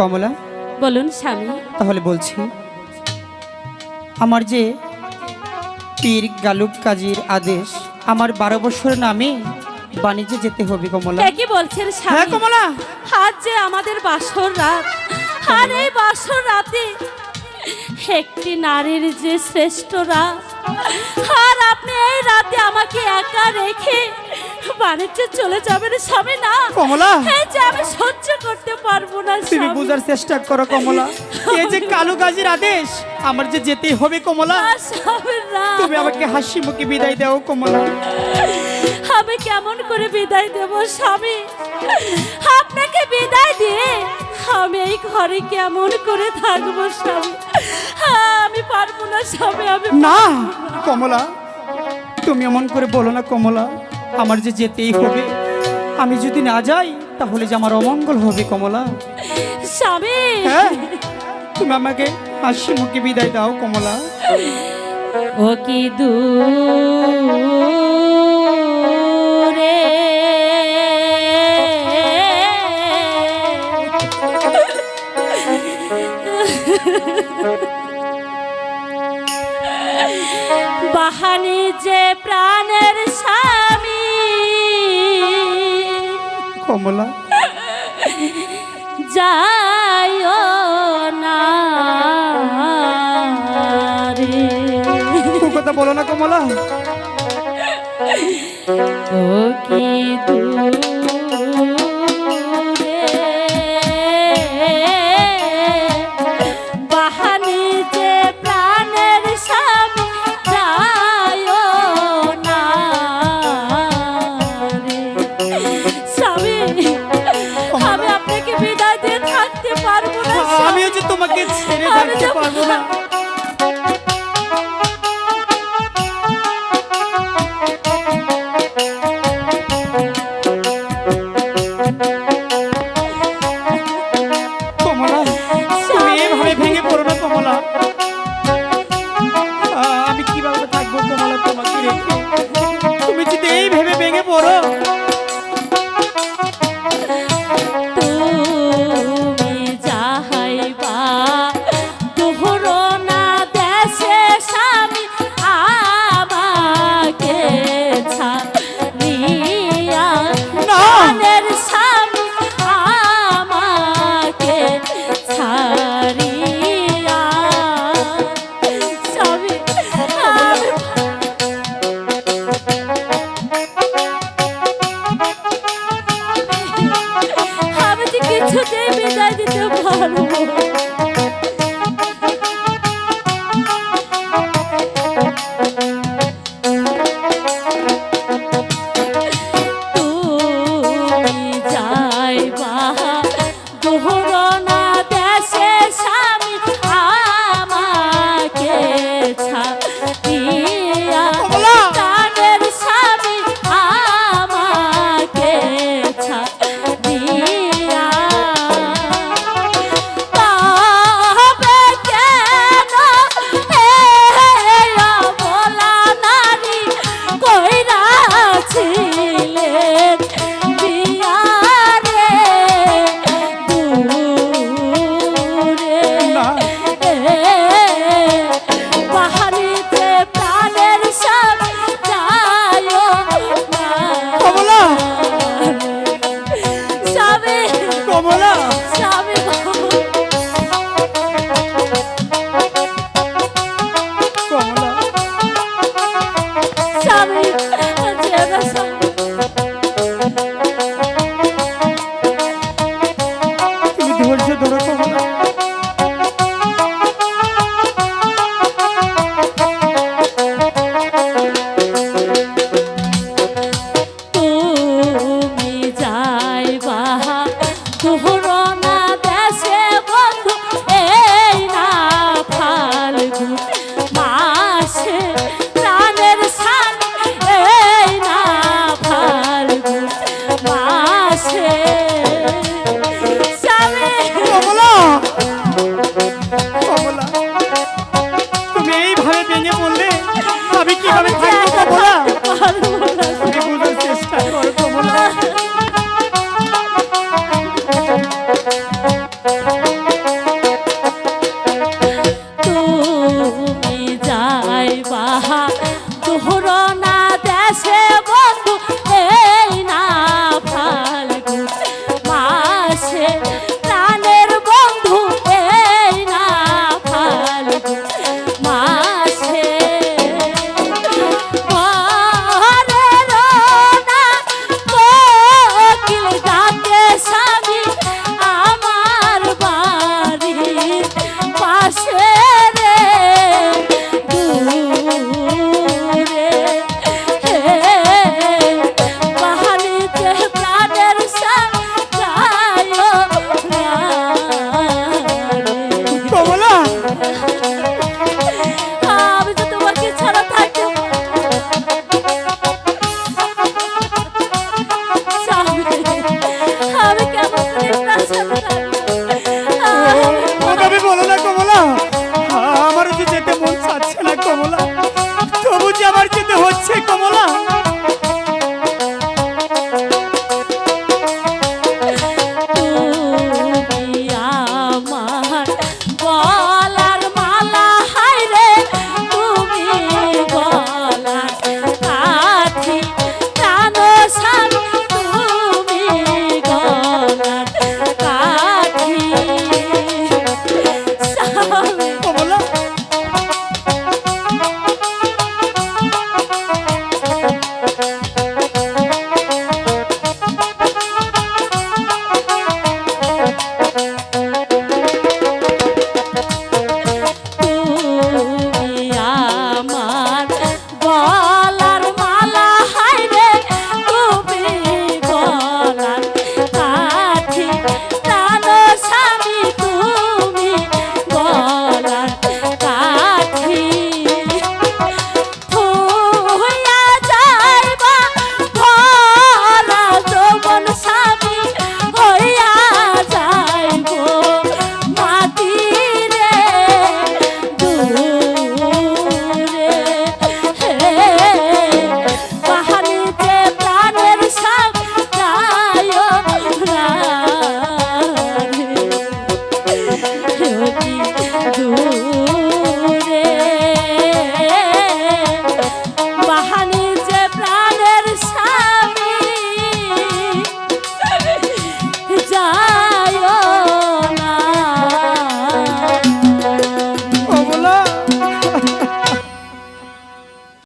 কমলা। বলুন স্বামী। তাহলে বলছি আমার যে পীর গালুব কাজীর আদেশ আমার বারো বছর নামে বাণিজ্যে যেতে হবে কমলা। একই বলছেন হ্যাঁ কমলা। আজ যে আমাদের বাসর রাত আর এই বাসর রাতে একটি নারীর যে শ্রেষ্ঠ রাত আর আপনি এই রাতে আমাকে একা রেখে বাণিজ্যে চলে যাবেন স্বামী না। কমলা। এই যে আমি সহ্য করতে পারব না তুমি স্বামী। বোঝার চেষ্টা করো কমলা। এই যে কালু কাজীর আদেশ আমার যে যেতেই হবে কমলা। না, স্বামী, না। তুমি আমাকে হাসি মুখে বিদায় দাও কমলা। আমি কেমন করে বিদায় দেব স্বামী? আপনাকে বিদায় দিয়ে আমি এই ঘরে কেমন করে থাকব স্বামী? আমি পারব না স্বামী আমি না। কমলা তুমি এমন করে বলো না কমলা। আমার যে যেতেই হবে আমি যদি না যাই তাহলে যে আমার অমঙ্গল হবে কমলা। স্বামী! হ্যাঁ তুমি আমাকে হাসি মুখে বিদায় দাও কমলা। ও কি দূরে? বাহানি যে প্রাণের স্বামী কমলা। যায় না কথা বলো না কমলা। ও কি স্বামী আমি আপনাকে বিদায় দিয়ে থাকতে পারব না। আমিও যে তোমাকে ছেড়ে থাকতে পারব না দিতে